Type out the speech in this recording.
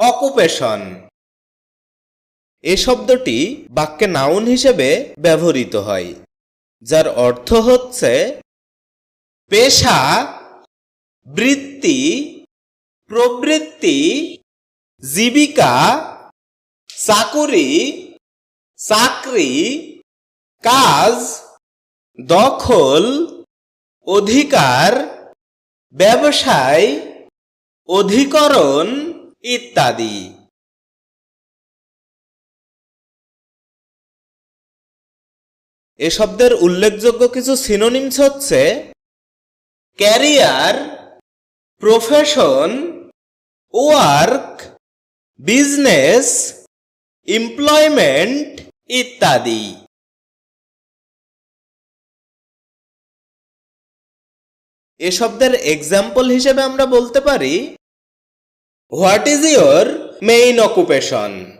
Occupation এ শব্দটি বাক্যে noun হিসেবে ব্যবহৃত হয়, যার অর্থ হচ্ছে পেশা, বৃত্তি, প্রবৃত্তি, জীবিকা, চাকুরি, চাকরি, কাজ, দখল, অধিকার, ব্যবসায়, অধিকরণ। ইত্যাদি। এ শব্দের উল্লেখযোগ্য কিছু সিনোনিমস হচ্ছে career, profession, work, business, employment ইত্যাদি। এ শব্দের এক্সাম্পল হিসেবে আমরা বলতে পারি What is your main occupation?